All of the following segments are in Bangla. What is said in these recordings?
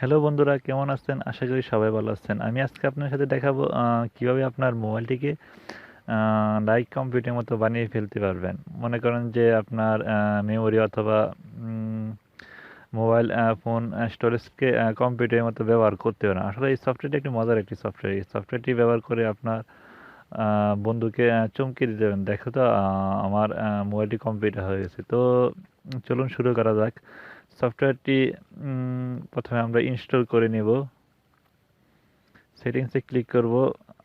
হ্যালো বন্ধুরা, কেমন আছেন? আশা করি সবাই ভালো আছেন। আমি আজকে আপনার সাথে দেখাবো কীভাবে আপনার মোবাইলটিকে লাইক কম্পিউটারের মতো বানিয়ে ফেলতে পারবেন। মনে করেন যে আপনার মেমোরি অথবা মোবাইল ফোন স্টোরেজকে কম্পিউটারের মতো ব্যবহার করতে পারেন আসলে এই সফটওয়্যারটি একটি মজার একটি সফটওয়্যার এই সফটওয়্যারটি ব্যবহার করে আপনার বন্ধুকে চমকে দিতে পারেন। দেখো তো আমার মোবাইলটি কম্পিউটার হয়ে গেছে। তো চলুন শুরু করা যাক। সফটওয়্যারটি প্রথমে আমরা ইনস্টল করে নেব। সেটিংসে ক্লিক করব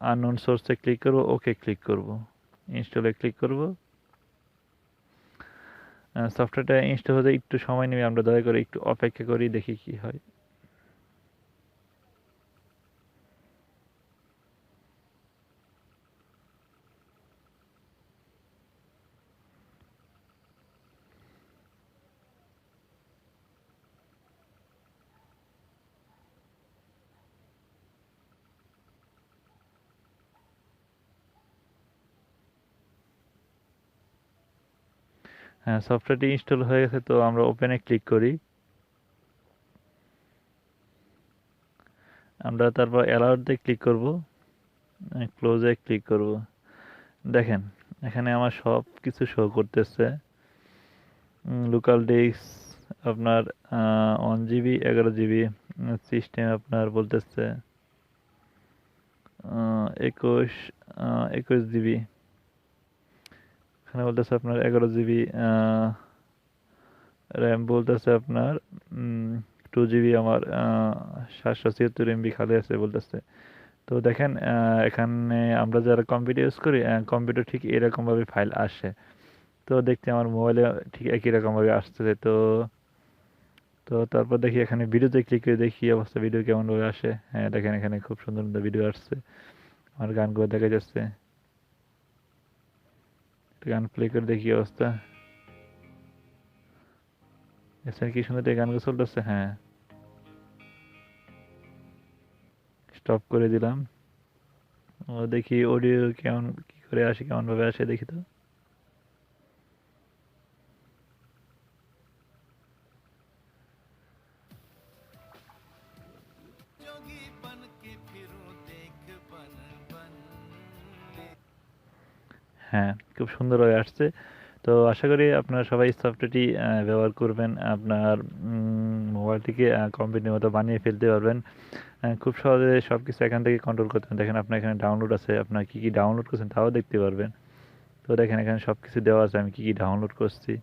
আননোন সোর্সে ক্লিক করব ওকে ক্লিক করব। ইনস্টলে ক্লিক করব। সফটওয়্যারটা ইনস্টল হতে একটু সময় নেবে, আমরা দয়া করে একটু অপেক্ষা করি, দেখি কি হয়। হ্যাঁ সফটওয়্যারটি ইনস্টল হয়ে গেছে, তো আমরা ওপেনে ক্লিক করি। আমরা তারপর অ্যালাউডে ক্লিক করব ক্লোজে ক্লিক করব। দেখেন, এখানে আমার সব কিছু শো করতেছে লোকাল ডিস্ক আপনার ওয়ান জিবি এগারো জিবি সিস্টেম আপনার বলতেছে একুশ একুশ জিবি এখানে বলতেছে আপনার এগারো জিবি র্যাম বলতেছে আপনার টু জিবি আমার সাতশো ছিয়াত্তর এমবি খালি আছে বলতেছে। তো দেখেন এখানে আমরা যারা কম্পিউটার ইউজ করি কম্পিউটার ঠিক এরকমভাবে ফাইল আসে। তো দেখতে আমার মোবাইলে ঠিক একই রকমভাবে আসতেছে। তো তো তারপর দেখি এখানে ভিডিওতে ক্লিক করে দেখি অবস্থা ভিডিও কেমনভাবে আসে। হ্যাঁ দেখেন এখানে খুব সুন্দর সুন্দর ভিডিও আসছে। আমার গানগুলো দেখা যাচ্ছে। গান প্লে করে দেখি অবস্থা এছাড়া কি সুন্দর এই গানগুলো চলতেছে হ্যাঁ স্টপ করে দিলাম ও দেখি অডিও কেমন কি করে আসে কেমন ভাবে আসে দেখি তো जोगी হ্যাঁ খুব সুন্দর সুন্দরভাবে আসছে। তো আশা করি আপনারা সবাই সফটওয়্যারটি ব্যবহার করবেন, আপনার মোবাইলটিকে কম্পিউটারের মতো বানিয়ে ফেলতে পারবেন। খুব সহজে সব কিছু এখান থেকে কন্ট্রোল করতে দেখেন আপনার এখানে ডাউনলোড আছে, আপনার কী কী ডাউনলোড করছেন তাও দেখতে পারবেন। তো দেখেন এখানে সব কিছু দেওয়া আছে, আমি কী কী ডাউনলোড করছি।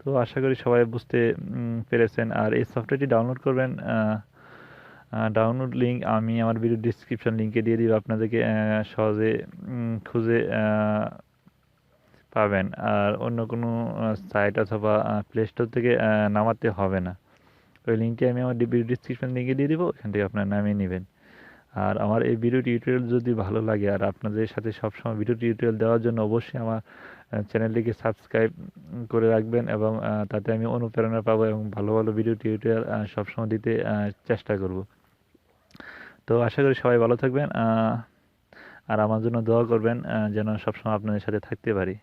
তো আশা করি সবাই বুঝতে পেরেছেন। আর এই সফটওয়্যারটি ডাউনলোড করবেন ডাউনলোড লিঙ্ক আমি আমার ভিডিও ডিসক্রিপশন লিঙ্কে দিয়ে দিব, আপনাদেরকে সহজে খুঁজে পাবেন। আর অন্য কোনো সাইট অথবা প্লে স্টোর থেকে নামাতে হবে না। ওই লিঙ্কটি আমি আমার ভিডিও ডিসক্রিপশন লিঙ্কে দিয়ে দিব, ওখান থেকে আপনারা নামিয়ে নেবেন। আর আমার এই ভিডিও টিউটোরিয়াল যদি ভালো লাগে, আর আপনাদের সাথে সবসময় ভিডিও টিউটোরিয়াল দেওয়ার জন্য অবশ্যই আমার চ্যানেলটিকে সাবস্ক্রাইব করে রাখবেন এবং তাতে আমি অনুপ্রেরণা পাবো এবং ভালো ভালো ভিডিও টিউটোরিয়াল সবসময় দিতে চেষ্টা করব। তো আশা করি সবাই ভালো থাকবেন আর আমার জন্য দোয়া করবেন যেন সবসময় আপনাদের সাথে থাকতে পারি।